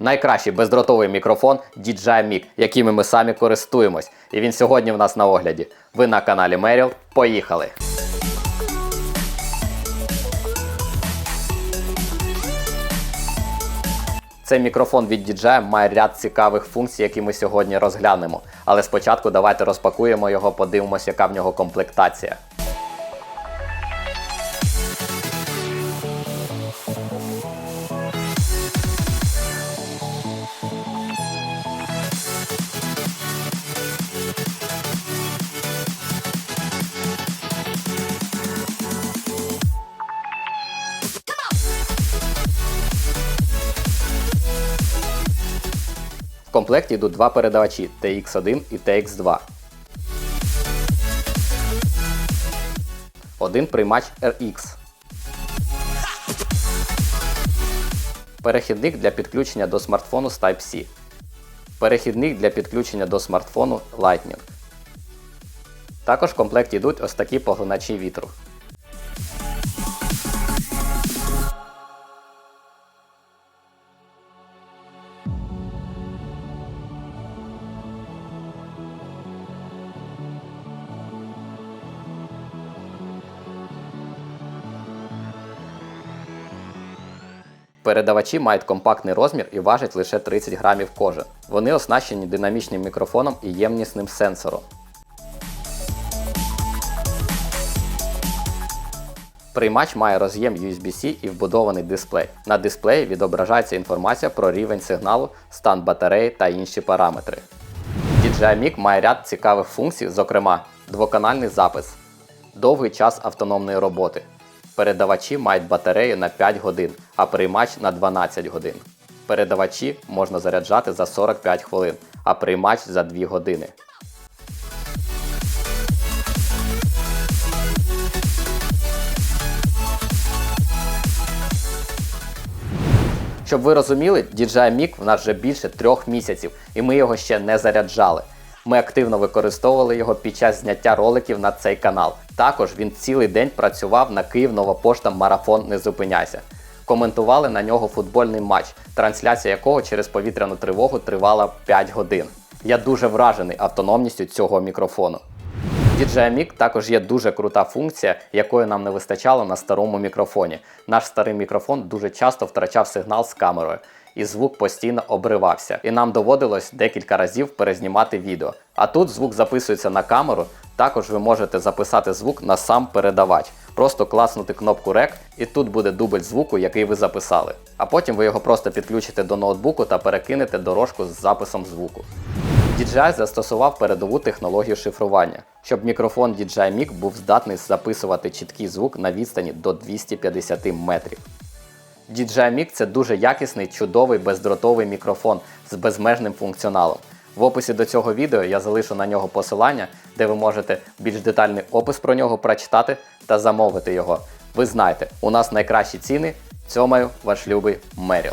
найкращий бездротовий мікрофон DJI Mic, якими ми самі користуємось. І він сьогодні в нас на огляді. Ви на каналі Merrill. Поїхали! Цей мікрофон від DJI має ряд цікавих функцій, які ми сьогодні розглянемо. Але спочатку давайте розпакуємо його, подивимося, яка в нього комплектація. Комплекті йдуть два передавачі TX1 і TX2. Один приймач RX. Перехідник для підключення до смартфону з Type-C. Перехідник для підключення до смартфону Lightning. Також в комплекті йдуть ось такі поглиначі вітру. Передавачі мають компактний розмір і важать лише 30 грамів кожен. Вони оснащені динамічним мікрофоном і ємнісним сенсором. Приймач має роз'єм USB-C і вбудований дисплей. На дисплеї відображається інформація про рівень сигналу, стан батареї та інші параметри. DJI Mic має ряд цікавих функцій, зокрема, двоканальний запис, довгий час автономної роботи. Передавачі мають батарею на 5 годин, а приймач на 12 годин. Передавачі можна заряджати за 45 хвилин, а приймач за 2 години. Щоб ви розуміли, DJI Mic в нас вже більше трьох місяців, і ми його ще не заряджали. Ми активно використовували його під час зняття роликів на цей канал. Також він цілий день працював на Київ Нова Пошта Марафон Не зупиняйся. Коментували на нього футбольний матч, трансляція якого через повітряну тривогу тривала 5 годин. Я дуже вражений автономністю цього мікрофону. DJI Mic також є дуже крута функція, якої нам не вистачало на старому мікрофоні. Наш старий мікрофон дуже часто втрачав сигнал з камерою, і звук постійно обривався. І нам доводилось декілька разів перезнімати відео. А тут звук записується на камеру. Також ви можете записати звук на сам передавач. Просто класнути кнопку REC і тут буде дубль звуку, який ви записали. А потім ви його просто підключите до ноутбуку та перекинете дорожку з записом звуку. DJI застосував передову технологію шифрування, щоб мікрофон DJI Mic був здатний записувати чіткий звук на відстані до 250 метрів. DJI Mic – це дуже якісний, чудовий бездротовий мікрофон з безмежним функціоналом. В описі до цього відео я залишу на нього посилання, де ви можете більш детальний опис про нього прочитати та замовити його. Ви знаєте, у нас найкращі ціни. Цьомаю ваш любий Меріл.